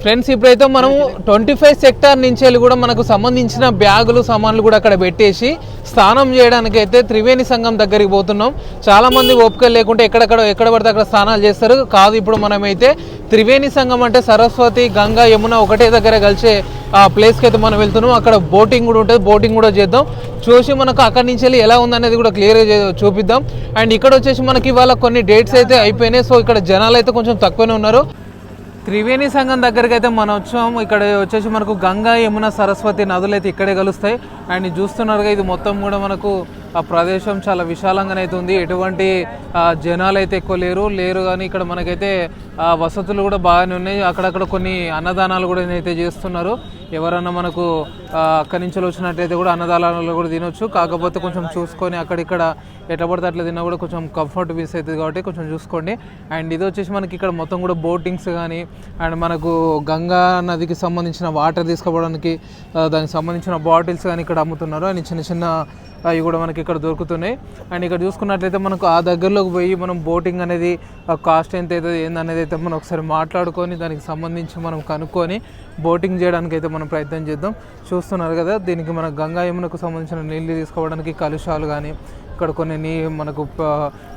Friends ఇప్పుడైతే మనం twenty five sector నుంచి వెళ్ళి కూడా మనకు సంబంధించిన బ్యాగులు సామాన్లు కూడా అక్కడ పెట్టేసి స్నానం చేయడానికి అయితే త్రివేణి సంఘం దగ్గరికి పోతున్నాం. చాలా మంది ఓపిక లేకుంటే ఎక్కడెక్కడ ఎక్కడ పడితే అక్కడ స్నానాలు చేస్తారు. కాదు ఇప్పుడు మనమైతే త్రివేణి సంఘం అంటే సరస్వతి గంగా యమున ఒకటే దగ్గర కలిసే ఆ ప్లేస్కి అయితే మనం వెళ్తున్నాం. అక్కడ బోటింగ్ కూడా ఉంటుంది. బోటింగ్ కూడా చేద్దాం. చూసి మనకు అక్కడి నుంచి వెళ్ళి ఎలా ఉందనేది కూడా క్లియర్గా చూపిద్దాం. అండ్ ఇక్కడ వచ్చేసి మనకి ఇవాళ కొన్ని డేట్స్ అయితే అయిపోయినాయి. సో ఇక్కడ జనాలు అయితే కొంచెం తక్కువనే ఉన్నారు. త్రివేణి సంఘం దగ్గరికి అయితే మనం వచ్చాం. ఇక్కడ వచ్చేసి మనకు గంగా యమున సరస్వతి నదులు అయితే ఇక్కడే కలుస్తాయి. అండ్ చూస్తున్నారుగా ఇది మొత్తం కూడా మనకు ప్రదేశం చాలా విశాలంగానే అయితే ఉంది. ఎటువంటి జనాలు అయితే ఎక్కువ లేరు. లేరు కానీ ఇక్కడ మనకైతే వసతులు కూడా బాగానే ఉన్నాయి. అక్కడక్కడ కొన్ని అన్నదానాలు కూడా అయితే చేస్తున్నారు. ఎవరన్నా మనకు అక్కడి నుంచి వచ్చినట్లయితే కూడా అన్నదానాలు కూడా తినొచ్చు. కాకపోతే కొంచెం చూసుకొని అక్కడిక్కడ ఎట్లా పడితే అట్లా తిన్నా కూడా కొంచెం కంఫర్ట్ పీస్ అవుతుంది కాబట్టి కొంచెం చూసుకోండి. అండ్ ఇది వచ్చేసి మనకి ఇక్కడ మొత్తం కూడా బోటింగ్స్ కానీ అండ్ మనకు గంగా నదికి సంబంధించిన వాటర్ తీసుకోవడానికి దానికి సంబంధించిన బాటిల్స్ కానీ ఇక్కడ అమ్ముతున్నారు. అండ్ చిన్న చిన్న అవి కూడా మనకి ఇక్కడ దొరుకుతున్నాయి. అండ్ ఇక్కడ చూసుకున్నట్లయితే మనకు ఆ దగ్గరలోకి పోయి మనం బోటింగ్ అనేది కాస్ట్ ఎంత అవుతుంది ఏందనేది అయితే మనం ఒకసారి మాట్లాడుకొని దానికి సంబంధించి మనం కనుక్కొని బోటింగ్ చేయడానికి అయితే మనం ప్రయత్నం చేద్దాం. చూస్తున్నారు కదా దీనికి మన గంగా యమునకు సంబంధించిన నీళ్ళు తీసుకోవడానికి కలుషాలు కానీ ఇక్కడ కొన్ని నీ మనకు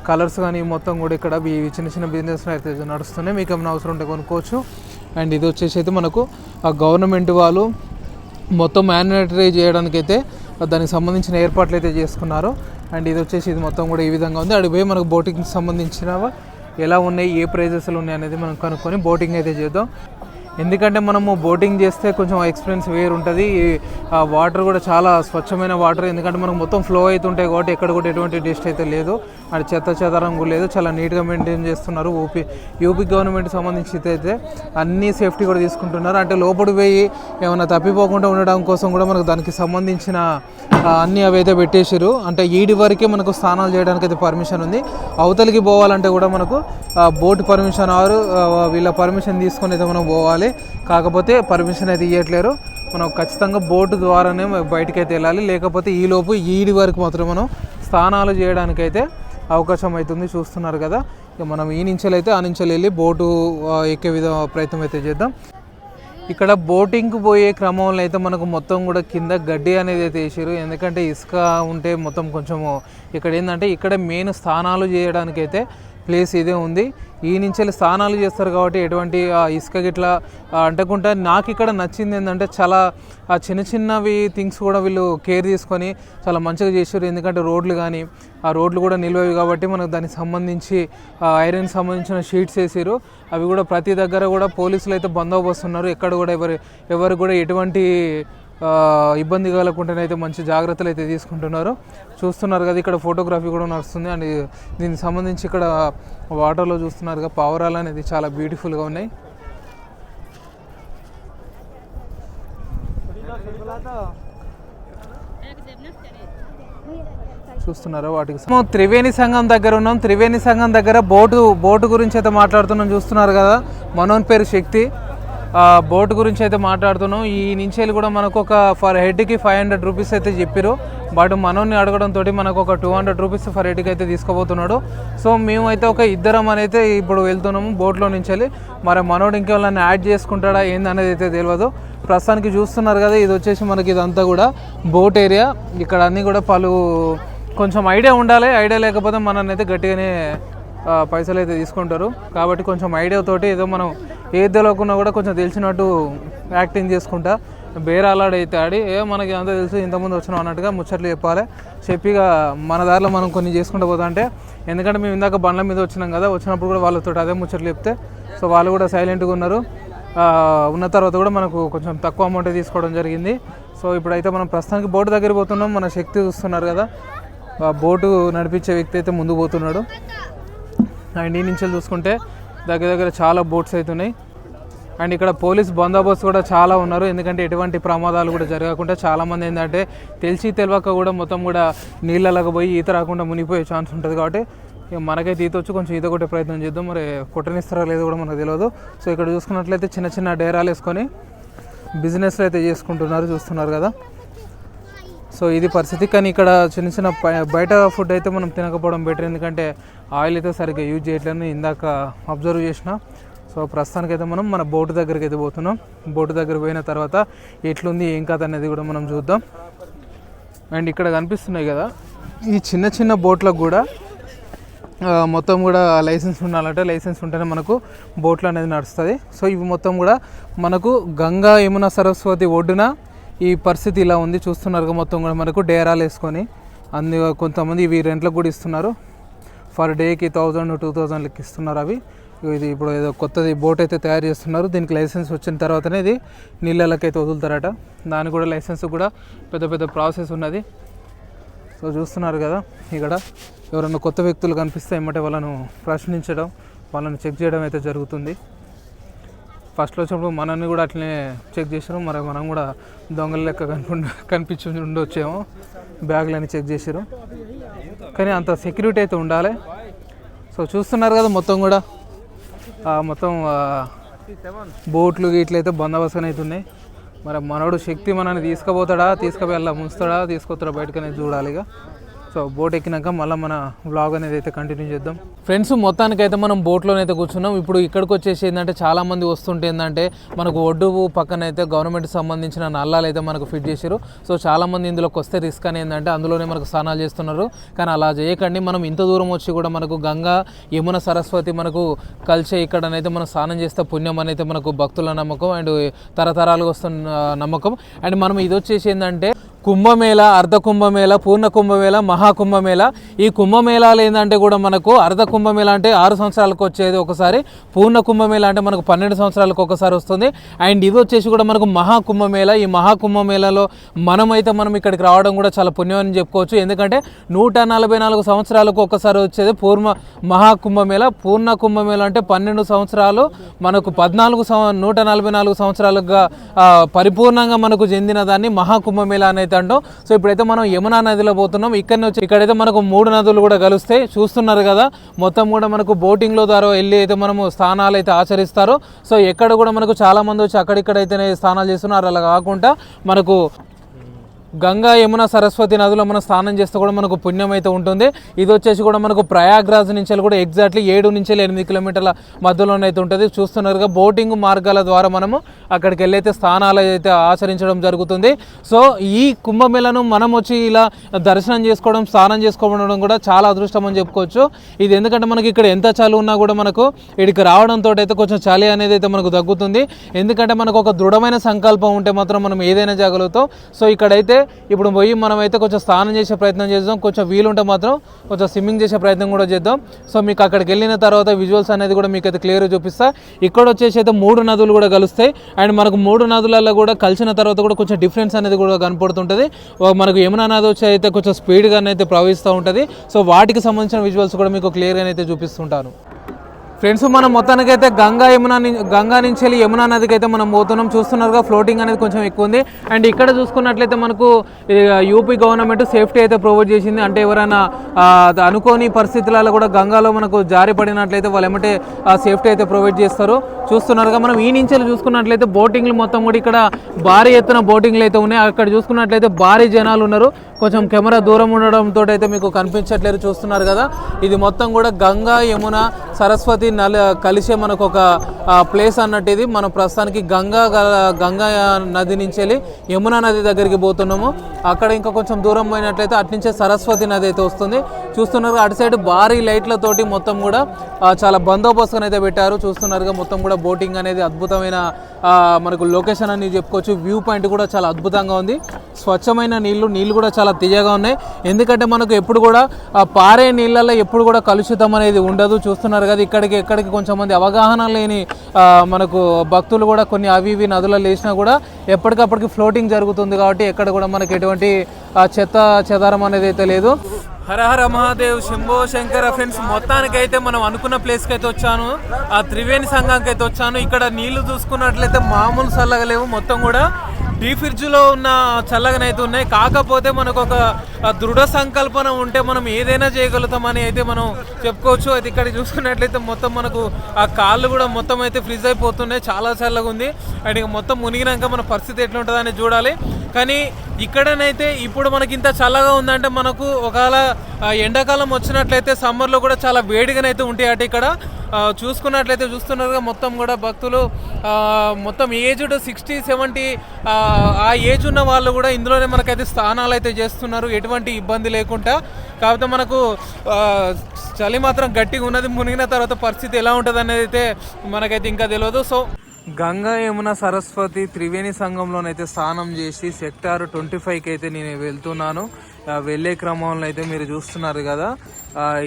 కలర్స్ కానీ మొత్తం కూడా ఇక్కడ ఇవి చిన్న చిన్న బిజినెస్ అయితే నడుస్తున్నాయి. మీకు ఏమైనా అవసరం ఉంటే కొనుక్కోవచ్చు. అండ్ ఇది వచ్చేసి అయితే మనకు ఆ గవర్నమెంట్ వాళ్ళు మొత్తం మ్యానిటరీ చేయడానికి అయితే దానికి సంబంధించిన ఏర్పాట్లు అయితే చేసుకున్నారు. అండ్ ఇది వచ్చేసి ఇది మొత్తం కూడా ఈ విధంగా ఉంది. అడిగి పోయి మనకు బోటింగ్కి సంబంధించినవి ఎలా ఉన్నాయి ఏ ప్రైజెస్లు ఉన్నాయి అనేది మనం కనుక్కొని బోటింగ్ అయితే చేద్దాం. ఎందుకంటే మనము బోటింగ్ చేస్తే కొంచెం ఎక్స్పీరియన్స్ వేరు ఉంటుంది. వాటర్ కూడా చాలా స్వచ్ఛమైన వాటర్. ఎందుకంటే మనకు మొత్తం ఫ్లో అవుతుంటాయి కాబట్టి ఎక్కడ కూడా ఎటువంటి డిస్ట్ అయితే లేదు. అది చెత్త చెదారం కూడా లేదు. చాలా నీట్గా మెయింటైన్ చేస్తున్నారు యూపీ యూపీ గవర్నమెంట్ సంబంధించి అయితే అన్ని సేఫ్టీ కూడా తీసుకుంటున్నారు. అంటే లోపలికి పోయి ఏమైనా తప్పిపోకుండా ఉండడం కోసం కూడా మనకు దానికి సంబంధించిన అన్ని అవి అయితే పెట్టేసారు అంటే ఈడి వరకే మనకు స్నానాలు చేయడానికి అయితే పర్మిషన్ ఉంది. అవతలికి పోవాలంటే కూడా మనకు బోట్ పర్మిషన్ ఆరు వీళ్ళ పర్మిషన్ తీసుకొని అయితే మనం పోవాలి. కాకపోతే పర్మిషన్ అయితే ఇవ్వట్లేరు మనం ఖచ్చితంగా బోటు ద్వారానే బయటకైతే అయితే వెళ్ళాలి. లేకపోతే ఈ లోపు ఈడి వరకు మాత్రం మనం స్నానాలు చేయడానికైతే అవకాశం అవుతుంది. చూస్తున్నారు కదా. ఇక మనం ఈ నుంచి అయితే ఆ నుంచెలు వెళ్ళి బోటు ఎక్కే విధ ప్రయత్నం అయితే చేద్దాం. ఇక్కడ బోటింగ్కి పోయే క్రమంలో అయితే మనకు మొత్తం కూడా కింద గడ్డి అనేది అయితే వేసారు ఎందుకంటే ఇసుక ఉంటే మొత్తం కొంచెము ఇక్కడ ఏంటంటే ఇక్కడ మెయిన్ స్నానాలు చేయడానికైతే ప్లేస్ ఇదే ఉంది. ఈ నుంచి వెళ్ళి స్నానాలు చేస్తారు కాబట్టి ఎటువంటి ఇసుక గిట్లా అంటకుండా నాకు ఇక్కడ నచ్చింది ఏంటంటే చాలా ఆ చిన్న చిన్నవి థింగ్స్ కూడా వీళ్ళు కేర్ తీసుకొని చాలా మంచిగా చేశారు. ఎందుకంటే రోడ్లు కానీ ఆ రోడ్లు కూడా నిల్వవి కాబట్టి మనకు దానికి సంబంధించి ఐరన్ సంబంధించిన షీట్స్ వేసారు. అవి కూడా ప్రతి దగ్గర కూడా పోలీసులు అయితే బందోబస్తు ఉన్నారు ఎక్కడ కూడా ఎవరు ఎవరు కూడా ఎటువంటి ఇబ్బంది కలగకుండానైతే మంచి జాగ్రత్తలు అయితే తీసుకుంటున్నారు. చూస్తున్నారు కదా ఇక్కడ ఫోటోగ్రఫీ కూడా నడుస్తుంది. అండ్ దీనికి సంబంధించి ఇక్కడ వాటర్లో చూస్తున్నారు కదా పావురాలు అనేది చాలా బ్యూటిఫుల్గా ఉన్నాయి. చూస్తున్నారా వాటికి మనం త్రివేణి సంఘం దగ్గర ఉన్నాం. త్రివేణి సంఘం దగ్గర బోటు బోటు గురించి అయితే మాట్లాడుతున్నాం. చూస్తున్నారు కదా మనోన్ పేరు శక్తి. బోట్ గురించి అయితే మాట్లాడుతున్నాం. ఈ నుంచి వెళ్ళి కూడా మనకు ఒక ఫర్ హెడ్కి ఫైవ్ హండ్రెడ్ రూపీస్ అయితే చెప్పారు. బట్ మనోని అడగడం తోటి మనకు ఒక టూ హండ్రెడ్ రూపీస్ ఫర్ హెడ్కి అయితే తీసుకోబోతున్నాడు సో మేమైతే ఒక ఇద్దరం అయితే ఇప్పుడు వెళ్తున్నాము బోట్లో నుంచి వెళ్ళి మరి మనోడు ఇంకెవరైనా యాడ్ చేసుకుంటాడా ఏందనేది అయితే తెలియదు ప్రస్తుతానికి చూస్తున్నారు కదా ఇది వచ్చేసి మనకి ఇదంతా కూడా బోట్ ఏరియా. ఇక్కడ అన్నీ కూడా పలు కొంచెం ఐడియా ఉండాలి. ఐడియా లేకపోతే మనల్ని అయితే గట్టిగానే పైసలు అయితే తీసుకుంటారు. కాబట్టి కొంచెం ఐడియా తోటి ఏదో మనం ఏది తెలియకున్నా కూడా కొంచెం తెలిసినట్టు యాక్టింగ్ చేసుకుంటా. బేరాలాడైతే ఆడి ఏ మనకి అంతా తెలుసు ఇంతకుముందు వచ్చినాం అన్నట్టుగా ముచ్చట్లు చెప్పాలి. చెప్పి మన దారిలో మనం కొన్ని చేసుకుంటూ పోతా అంటే ఎందుకంటే మేము ఇందాక బండ్ల మీద వచ్చినాం కదా వచ్చినప్పుడు కూడా వాళ్ళతో అదే ముచ్చట్లు చెప్తే సో వాళ్ళు కూడా సైలెంట్గా ఉన్నారు. ఉన్న తర్వాత కూడా మనకు కొంచెం తక్కువ అమౌంట్ తీసుకోవడం జరిగింది. సో ఇప్పుడైతే మనం ప్రస్తుతానికి బోటు దగ్గర పోతున్నాం మన శక్తి చూస్తున్నారు కదా. బోటు నడిపించే వ్యక్తి అయితే ముందు పోతున్నాడు. అండ్ ఈ నుంచి చూసుకుంటే దగ్గర దగ్గర చాలా బోట్స్ అవుతున్నాయి అండ్ ఇక్కడ పోలీస్ బందోబస్తు కూడా చాలా ఉన్నారు. ఎందుకంటే ఎటువంటి ప్రమాదాలు కూడా జరగకుండా చాలామంది ఏంటంటే తెలిసి తెలియక కూడా మొత్తం కూడా నీళ్ళలోకి పోయి ఈత రాకుండా మునిగిపోయే ఛాన్స్ ఉంటుంది కాబట్టి ఇక మనకైతే ఈత వచ్చి కొంచెం ఈత కొట్టే ప్రయత్నం చేద్దాం. మరి కొట్టనిస్తారా లేదో కూడా మనకు తెలియదు. సో ఇక్కడ చూసుకున్నట్లయితే చిన్న చిన్న డేరాలు వేసుకొని బిజినెస్లు అయితే చేసుకుంటున్నారు చూస్తున్నారు కదా. సో ఇది పరిస్థితి. కానీ ఇక్కడ చిన్న చిన్న బయట ఫుడ్ అయితే మనం తినకపోవడం బెటర్. ఎందుకంటే ఆయిల్ అయితే సరిగ్గా యూజ్ చేయట్లేదని ఇందాక అబ్జర్వ్ చేసిన. సో ప్రస్తుతానికి అయితే మనం మన బోటు దగ్గరికి అయితే పోతున్నాం. బోటు దగ్గర పోయిన తర్వాత ఎట్లుంది ఏం కథ అనేది కూడా మనం చూద్దాం. అండ్ ఇక్కడ కనిపిస్తున్నాయి కదా ఈ చిన్న చిన్న బోట్లకు కూడా మొత్తం కూడా లైసెన్స్ ఉండాలంటే లైసెన్స్ ఉంటేనే మనకు బోట్లు అనేది నడుస్తుంది. సో ఇవి మొత్తం కూడా మనకు గంగా యమున సరస్వతి ఒడ్డున ఈ పరిస్థితి ఇలా ఉంది. చూస్తున్నారు మొత్తం కూడా మనకు డేరాలు వేసుకొని. అందు కొంతమంది ఇవి రెంట్లకు కూడా ఇస్తున్నారు. ఫర్ డేకి థౌజండ్ టూ థౌజండ్ లెక్క ఇస్తున్నారు అవి. ఇది ఇప్పుడు ఏదో కొత్తది బోట్ అయితే తయారు చేస్తున్నారు. దీనికి లైసెన్స్ వచ్చిన తర్వాతనే ఇది నీళ్ళకి అయితే వదులుతారట. దానికి కూడా లైసెన్స్ కూడా పెద్ద పెద్ద ప్రాసెస్ ఉన్నది. సో చూస్తున్నారు కదా ఇక్కడ ఎవరైనా కొత్త వ్యక్తులు కనిపిస్తే ఏమంటే వాళ్ళను ప్రశ్నించడం వాళ్ళని చెక్ చేయడం అయితే జరుగుతుంది. ఫస్ట్లో వచ్చినప్పుడు మనల్ని కూడా అట్లనే చెక్ చేశారు. మరి మనం కూడా దొంగల లెక్క కనిపి కనిపించి ఉండొచ్చేమో. బ్యాగులని చెక్ చేశారు. కానీ అంత సెక్యూరిటీ అయితే ఉండాలి. సో చూస్తున్నారు కదా మొత్తం కూడా. మొత్తం బోట్లు ఇట్లయితే బందోబస్తుగా అయితే ఉన్నాయి. మరి మనోడు శక్తి మనల్ని తీసుకుపోతాడా తీసుకుపోయేలా ముంచుతాడా తీసుకొస్తాడా బయటకనేది చూడాలి ఇక. సో బోట్ ఎక్కినాక మళ్ళీ మన వ్లాగ్ అనేది అయితే కంటిన్యూ చేద్దాం. ఫ్రెండ్స్ మొత్తానికి అయితే మనం బోట్లోనైతే కూర్చున్నాం. ఇప్పుడు ఇక్కడికి వచ్చేసి ఏంటంటే చాలామంది వస్తుంటే ఏంటంటే మనకు ఒడ్డు పక్కన అయితే గవర్నమెంట్ సంబంధించిన నల్లాలు అయితే మనకు ఫిట్ చేశారు సో చాలామంది ఇందులోకి వస్తే రిస్క్ అని ఏంటంటే అందులోనే మనకు స్నానాలు చేస్తున్నారు. కానీ అలా చేయకండి. మనం ఇంత దూరం వచ్చి కూడా మనకు గంగా యమున సరస్వతి మనకు కలిసే ఇక్కడనైతే మనం స్నానం చేస్తే పుణ్యం అనేది మనకు భక్తుల నమ్మకం అండ్ తరతరాలుగా వస్తున్న నమ్మకం. అండ్ మనం ఇది వచ్చేసి ఏంటంటే కుంభమేళ అర్ధ కుంభమేళ పూర్ణ కుంభమేళ మహాకుంభమేళ ఈ కుంభమేళాలు ఏంటంటే కూడా మనకు అర్ధ కుంభమేళ అంటే ఆరు సంవత్సరాలకు వచ్చేది ఒకసారి పూర్ణ కుంభమేళ అంటే మనకు పన్నెండు సంవత్సరాలకు ఒకసారి వస్తుంది. అండ్ ఇది వచ్చేసి కూడా మనకు మహాకుంభమేళ ఈ మహాకుంభమేళలో మనమైతే మనం ఇక్కడికి రావడం కూడా చాలా పుణ్యం అని చెప్పుకోవచ్చు. ఎందుకంటే నూట నలభై నాలుగు సంవత్సరాలకు ఒకసారి వచ్చేది పూర్ణ మహాకుంభమేళ పూర్ణ కుంభమేళ అంటే పన్నెండు సంవత్సరాలు మనకు పద్నాలుగు సంవ నూట నలభై నాలుగు సంవత్సరాలుగా పరిపూర్ణంగా మనకు చెందిన దాన్ని మహాకుంభమేళ అనేది అయితే అంటాం సో ఇప్పుడైతే మనం యమునా నదిలో పోతున్నాం. ఇక్కడ నుంచి ఇక్కడైతే మనకు మూడు నదులు కూడా కలుస్తాయి చూస్తున్నారు కదా. మొత్తం కూడా మనకు బోటింగ్లో ద్వారా వెళ్ళి అయితే మనము స్నానాలు అయితే ఆచరిస్తారు. సో ఎక్కడ కూడా మనకు చాలా మంది వచ్చి అక్కడిక్కడైతేనే స్నానాలు చేస్తున్నారు. అలా కాకుండా మనకు గంగా యమున సరస్వతి నదిలో మనం స్నానం చేస్తే కూడా మనకు పుణ్యం అయితే ఉంటుంది. ఇది వచ్చేసి కూడా మనకు ప్రయాగ్రాజ్ నుంచి కూడా ఎగ్జాక్ట్లీ ఏడు నుంచి ఎనిమిది కిలోమీటర్ల మధ్యలోనే అయితే ఉంటుంది. చూస్తున్నారుగా బోటింగ్ మార్గాల ద్వారా మనము అక్కడికి వెళ్ళైతే స్నానాలు అయితే ఆచరించడం జరుగుతుంది. సో ఈ కుంభమేళను మనం వచ్చి ఇలా దర్శనం చేసుకోవడం స్నానం చేసుకోవడం కూడా చాలా అదృష్టం అని చెప్పుకోవచ్చు. ఇది ఎందుకంటే మనకి ఇక్కడ ఎంత చలి ఉన్నా కూడా మనకు ఇక్కడికి రావడంతో అయితే కొంచెం చలి అనేది అయితే మనకు తగ్గుతుంది. ఎందుకంటే మనకు ఒక దృఢమైన సంకల్పం ఉంటే మాత్రం మనం ఏదైనా చేయగలుగుతాం. సో ఇక్కడైతే ఇప్పుడు పోయి మనం అయితే కొంచెం స్నానం చేసే ప్రయత్నం చేద్దాం. కొంచెం వీలుంటే మాత్రం కొంచెం స్విమ్మింగ్ చేసే ప్రయత్నం కూడా చేద్దాం. సో మీకు అక్కడికి వెళ్ళిన తర్వాత విజువల్స్ అనేది కూడా మీకు అయితే క్లియర్గా చూపిస్తా. ఇక్కడ వచ్చేసి అయితే మూడు నదులు కూడా కలుస్తాయి. అండ్ మనకు మూడు నదులలో కూడా కలిసిన తర్వాత కూడా కొంచెం డిఫరెన్స్ అనేది కూడా కనపడుతుంటుంది. మనకు యమునా నది వచ్చి అయితే కొంచెం స్పీడ్గా అయితే ప్రవహిస్తూ ఉంటుంది. సో వాటికి సంబంధించిన విజువల్స్ కూడా మీకు క్లియర్గా అయితే చూపిస్తుంటాను. ఫ్రెండ్స్ మనం మొత్తానికి అయితే గంగా యమున గంగా నుంచి వెళ్ళి యమునా నదికి అయితే మనం పోతున్నాం. చూస్తున్నారుగా ఫ్లోటింగ్ అనేది కొంచెం ఎక్కువ ఉంది. అండ్ ఇక్కడ చూసుకున్నట్లయితే మనకు యూపీ గవర్నమెంట్ సేఫ్టీ అయితే ప్రొవైడ్ చేసింది. అంటే ఎవరైనా అనుకోని పరిస్థితులలో కూడా గంగాలో మనకు జారి పడినట్లయితే వాళ్ళు ఏమంటే ఆ సేఫ్టీ అయితే ప్రొవైడ్ చేస్తారు. చూస్తున్నారుగా మనం ఈ నుంచి చూసుకున్నట్లయితే బోటింగ్లు మొత్తం కూడా ఇక్కడ భారీ ఎత్తున బోటింగ్లు అయితే ఉన్నాయి. అక్కడ చూసుకున్నట్లయితే భారీ జనాలు ఉన్నారు. కొంచెం కెమెరా దూరం ఉండడంతో అయితే మీకు కనిపించట్లేదు చూస్తున్నారు కదా. ఇది మొత్తం కూడా గంగా యమున సరస్వతి నల కలిసే మనకు ఒక ప్లేస్ అన్నట్టు ఇది. మనం ప్రస్తుతానికి గంగా గంగా నది నుంచి వెళ్ళి యమునా నది దగ్గరికి పోతున్నాము. అక్కడ ఇంకా కొంచెం దూరం పోయినట్లయితే అట్నుంచే సరస్వతి నది అయితే వస్తుంది. చూస్తున్నారు అటు సైడ్ భారీ లైట్లతోటి మొత్తం కూడా చాలా బందోబస్తుగా అయితే పెట్టారు. చూస్తున్నారుగా మొత్తం కూడా బోటింగ్ అనేది అద్భుతమైన మనకు లొకేషన్ అని చెప్పుకోవచ్చు. వ్యూ పాయింట్ కూడా చాలా అద్భుతంగా ఉంది. స్వచ్ఛమైన నీళ్ళు నీళ్ళు కూడా చాలా తీయగా ఉన్నాయి. ఎందుకంటే మనకు ఎప్పుడు కూడా పారే నీళ్ళల్లో ఎప్పుడు కూడా కలుషితం అనేది ఉండదు. చూస్తున్నారు కదా ఇక్కడికి ఎక్కడికి కొంచెం మంది అవగాహన లేని మనకు భక్తులు కూడా కొన్ని అవి ఇవి నదులలో వేసినా కూడా ఎప్పటికప్పటికి ఫ్లోటింగ్ జరుగుతుంది కాబట్టి ఎక్కడ కూడా మనకి ఎటువంటి చెత్త చెదారం అనేది అయితే లేదు. హర హర మహాదేవ్ శంభో శంకర ఫ్రెండ్స్ మొత్తానికైతే మనం అనుకున్న ప్లేస్కి అయితే వచ్చాను. ఆ త్రివేణి సంఘానికి అయితే వచ్చాను. ఇక్కడ నీళ్ళు చూసుకున్నట్లయితే మామూలు చల్లగా లేవు. మొత్తం కూడా డీ ఫ్రిడ్జ్లో ఉన్న చల్లగానైతే ఉన్నాయి. కాకపోతే మనకు ఒక దృఢ సంకల్పన ఉంటే మనం ఏదైనా చేయగలుగుతామని అయితే మనం చెప్పుకోవచ్చు. అయితే ఇక్కడ చూసుకున్నట్లయితే మొత్తం మనకు ఆ కాళ్ళు కూడా మొత్తం అయితే ఫ్రిజ్ అయిపోతున్నాయి. చాలా చల్లగా ఉంది. అండ్ ఇక మొత్తం మునిగినాక మన పరిస్థితి ఎట్లా ఉంటుందని చూడాలి. కానీ ఇక్కడనైతే ఇప్పుడు మనకి ఇంత చల్లగా ఉందంటే మనకు ఒకవేళ ఎండాకాలం వచ్చినట్లయితే సమ్మర్లో కూడా చాలా వేడిగానైతే ఉంటాయి అటు ఇక్కడ చూసుకున్నట్లయితే చూస్తున్నారుగా మొత్తం కూడా భక్తులు మొత్తం ఏజ్డ్ సిక్స్టీ సెవెంటీ ఆ ఏజ్ ఉన్న వాళ్ళు కూడా ఇందులోనే మనకైతే స్నానాలు అయితే చేస్తున్నారు ఎటువంటి ఇబ్బంది లేకుండా. కాకపోతే మనకు చలి మాత్రం గట్టిగా ఉన్నది మునిగిన తర్వాత పరిస్థితి ఎలా ఉంటుంది అనేది అయితే మనకైతే ఇంకా తెలియదు సో గంగా యమున సరస్వతి త్రివేణి సంఘంలోనైతే స్నానం చేసి సెక్టార్ ట్వంటీ ఫైవ్కి అయితే నేను వెళ్తున్నాను. వెళ్ళే క్రమంలో అయితే మీరు చూస్తున్నారు కదా.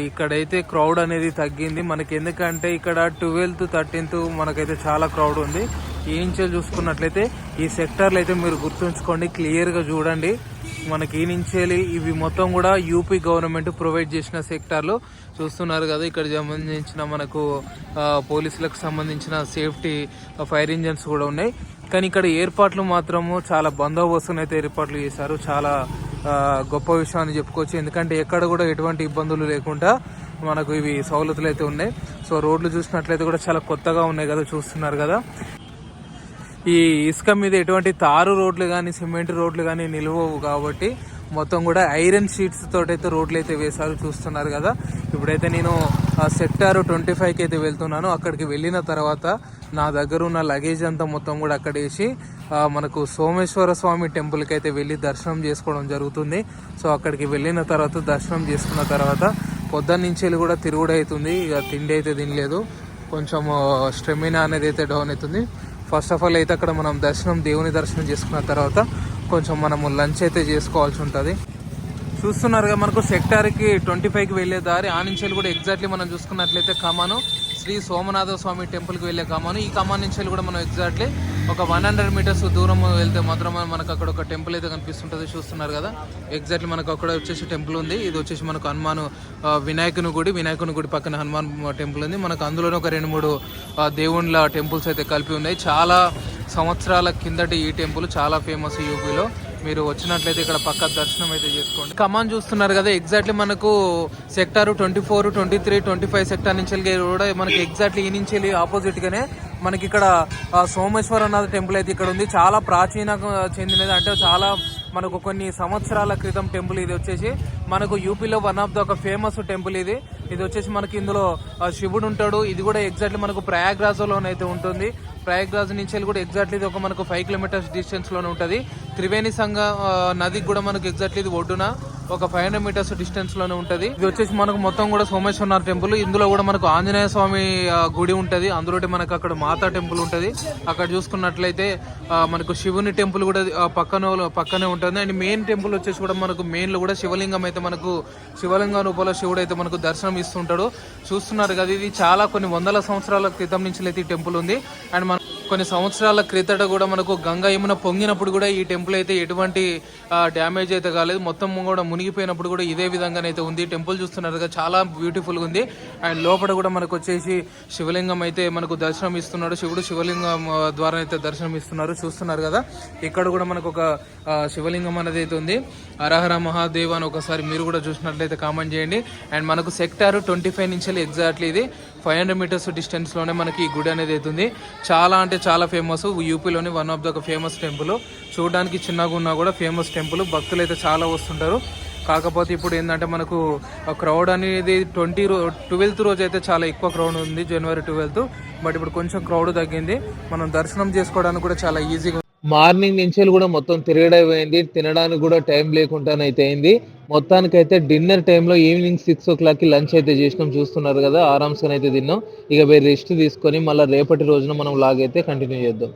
ఇక్కడైతే క్రౌడ్ అనేది తగ్గింది. మనకి ఎందుకంటే ఇక్కడ ట్వెల్త్ థర్టీన్త్ మనకైతే చాలా క్రౌడ్ ఉంది. ఈ నుంచి చూసుకున్నట్లయితే ఈ సెక్టార్లు అయితే మీరు గుర్తుంచుకోండి. క్లియర్గా చూడండి. మనకి ఈ నుంచి ఇవి మొత్తం కూడా యూపీ గవర్నమెంట్ ప్రొవైడ్ చేసిన సెక్టార్లు చూస్తున్నారు కదా. ఇక్కడ సంబంధించిన మనకు పోలీసులకు సంబంధించిన సేఫ్టీ ఫైర్ ఇంజన్స్ కూడా ఉన్నాయి. కానీ ఇక్కడ ఏర్పాట్లు మాత్రము చాలా బందోబస్తునైతే ఏర్పాట్లు చేశారు. చాలా గొప్ప విషయం అని చెప్పుకోవచ్చు. ఎందుకంటే ఎక్కడ కూడా ఎటువంటి ఇబ్బందులు లేకుండా మనకు ఇవి సౌలతులు అయితే ఉన్నాయి. సో రోడ్లు చూసినట్లయితే కూడా చాలా కొత్తగా ఉన్నాయి కదా చూస్తున్నారు కదా. ఈ ఇసుక మీద ఎటువంటి తారు రోడ్లు కానీ సిమెంట్ రోడ్లు కానీ నిలవవు కాబట్టి మొత్తం కూడా ఐరన్ షీట్స్ తోటైతే రోడ్లు అయితే వేశారు చూస్తున్నారు కదా. ఇప్పుడైతే నేను సెక్టార్ ట్వంటీ ఫైవ్కి అయితే వెళ్తున్నాను. అక్కడికి వెళ్ళిన తర్వాత నా దగ్గర ఉన్న లగేజ్ అంతా మొత్తం కూడా అక్కడ వేసి మనకు సోమేశ్వర స్వామి టెంపుల్కి అయితే వెళ్ళి దర్శనం చేసుకోవడం జరుగుతుంది. సో అక్కడికి వెళ్ళిన తర్వాత దర్శనం చేసుకున్న తర్వాత పొద్దున్న నుంచి వెళ్ళి కూడా తిరుగుడు అవుతుంది ఇక తిండి అయితే తినలేదు. కొంచెం స్టెమినా అనేది అయితే డౌన్ అవుతుంది. ఫస్ట్ ఆఫ్ ఆల్ అయితే అక్కడ మనం దర్శనం దేవుని దర్శనం చేసుకున్న తర్వాత కొంచెం మనము లంచ్ అయితే చేసుకోవాల్సి ఉంటుంది. చూస్తున్నారుగా మనకు సెక్టార్కి ట్వంటీ ఫైవ్కి వెళ్ళే దారి ఆ నుంచి వెళ్ళి కూడా ఎగ్జాక్ట్లీ మనం చూసుకున్నట్లయితే కమాను శ్రీ సోమనాథ స్వామి టెంపుల్కి వెళ్ళే కమాను ఈ కమాన్ నుంచి వెళ్ళి కూడా మనం ఎగ్జాక్ట్లీ ఒక వన్ హండ్రెడ్ మీటర్స్ దూరం వెళ్తే మాత్రం మనకు అక్కడ ఒక టెంపుల్ అయితే కనిపిస్తుంటుంది చూస్తున్నారు కదా. ఎగ్జాక్ట్లీ మనకు అక్కడ వచ్చేసి టెంపుల్ ఉంది. ఇది వచ్చేసి మనకు హనుమాన్ వినాయకుని గుడి వినాయకుని గుడి పక్కన హనుమాన్ టెంపుల్ ఉంది. మనకు అందులోనే ఒక రెండు మూడు దేవుళ్ళ టెంపుల్స్ అయితే కలిపి ఉన్నాయి. చాలా సంవత్సరాల కిందటి ఈ టెంపుల్ చాలా ఫేమస్ యూపీలో. మీరు వచ్చినట్లయితే ఇక్కడ పక్క దర్శనం అయితే చేసుకోండి. కమాన్ చూస్తున్నారు కదా ఎగ్జాక్ట్లీ మనకు sector twenty four twenty three twenty five sector నుంచి వెళ్ళి కూడా మనకి ఎగ్జాక్ట్లీ ఈ నుంచి వెళ్ళి ఆపోజిట్ గానే మనకి ఇక్కడ సోమేశ్వర సోమేశ్వరనాథ్ టెంపుల్ అయితే ఇక్కడ ఉంది. చాలా ప్రాచీన చెందినది. అంటే చాలా మనకు కొన్ని సంవత్సరాల క్రితం టెంపుల్ ఇది వచ్చేసి. మనకు యూపీలో వన్ ఆఫ్ ద ఒక ఫేమస్ టెంపుల్ ఇది. ఇది వచ్చేసి మనకి ఇందులో శివుడు ఉంటాడు. ఇది కూడా ఎగ్జాక్ట్లీ మనకు ప్రయాగ్రాజ్లోనైతే ఉంటుంది. ప్రయాగ్రాజ్ నుంచి వెళ్ళి కూడా ఎగ్జాక్ట్లీ ఇది ఒక మనకు ఫైవ్ కిలోమీటర్స్ డిస్టెన్స్లోనే ఉంటుంది. త్రివేణి సంఘ నదికి కూడా మనకు ఎగ్జాక్ట్లీ ఇది ఒడ్డున. ఒక ఫైవ్ హండ్రెడ్ మీటర్స్ డిస్టెన్స్లోనే ఉంటది. ఇది వచ్చేసి మనకు మొత్తం కూడా సోమేశ్వరనాథ్ టెంపుల్ ఇందులో కూడా మనకు ఆంజనేయ స్వామి గుడి ఉంటది. అందులో మనకు అక్కడ మాతా టెంపుల్ ఉంటది. అక్కడ చూసుకున్నట్లయితే మనకు శివుని టెంపుల్ కూడా పక్కన పక్కనే ఉంటుంది. అండ్ మెయిన్ టెంపుల్ వచ్చేసి కూడా మనకు మెయిన్లో కూడా శివలింగం అయితే మనకు శివలింగం రూపంలో శివుడు అయితే మనకు దర్శనం ఇస్తుంటాడు. చూస్తున్నారు కదా ఇది చాలా కొన్ని వందల సంవత్సరాల క్రితం నుంచి అయితే ఈ టెంపుల్ ఉంది. అండ్ మన కొన్ని సంవత్సరాల క్రితట కూడా మనకు గంగా యమున పొంగినప్పుడు కూడా ఈ టెంపుల్ అయితే ఎటువంటి డ్యామేజ్ అయితే కాలేదు. మొత్తం కూడా మునిగిపోయినప్పుడు కూడా ఇదే విధంగానైతే ఉంది. టెంపుల్ చూస్తున్నారు కదా చాలా బ్యూటిఫుల్గా ఉంది. అండ్ లోపల కూడా మనకు వచ్చేసి శివలింగం అయితే మనకు దర్శనం ఇస్తున్నాడు. శివుడు శివలింగం ద్వారా అయితే దర్శనం ఇస్తున్నారు. చూస్తున్నారు కదా ఇక్కడ కూడా మనకు ఒక శివలింగం అనేది అయితే ఉంది. హరహర మహాదేవ్ అని ఒకసారి మీరు కూడా చూసినట్లయితే కామెంట్ చేయండి. అండ్ మనకు సెక్టార్ ట్వంటీ ఫైవ్ నుంచి ఎగ్జాక్ట్లీ ఇది. ఫైవ్ హండ్రెడ్ మీటర్స్ డిస్టెన్స్లోనే మనకి ఈ గుడి అనేది అవుతుంది. చాలా అంటే చాలా ఫేమస్. యూపీలోని వన్ ఆఫ్ ద ఒక ఫేమస్ టెంపుల్. చూడడానికి చిన్నగా ఉన్నా కూడా ఫేమస్ టెంపుల్. భక్తులు అయితే చాలా వస్తుంటారు. కాకపోతే ఇప్పుడు ఏంటంటే మనకు క్రౌడ్ అనేది ట్వంటీ రో ట్వెల్త్ రోజు అయితే చాలా ఎక్కువ క్రౌడ్ ఉంది. జనవరి ట్వెల్త్. బట్ ఇప్పుడు కొంచెం క్రౌడ్ తగ్గింది. మనం దర్శనం చేసుకోవడానికి కూడా చాలా ఈజీగా మార్నింగ్ నుంచి కూడా మొత్తం తిరగడం అయింది తినడానికి కూడా టైం లేకుండానైతే అయింది మొత్తానికైతే డిన్నర్ టైంలో ఈవినింగ్ సిక్స్ ఓ క్లాక్కి లంచ్ అయితే చేసినాం. చూస్తున్నారు కదా ఆరామ్స్గా అయితే తిన్నాం. ఇక వేరే రెస్ట్ తీసుకొని మళ్ళీ రేపటి రోజున మనం లాగ్ అయితే కంటిన్యూ చేద్దాం.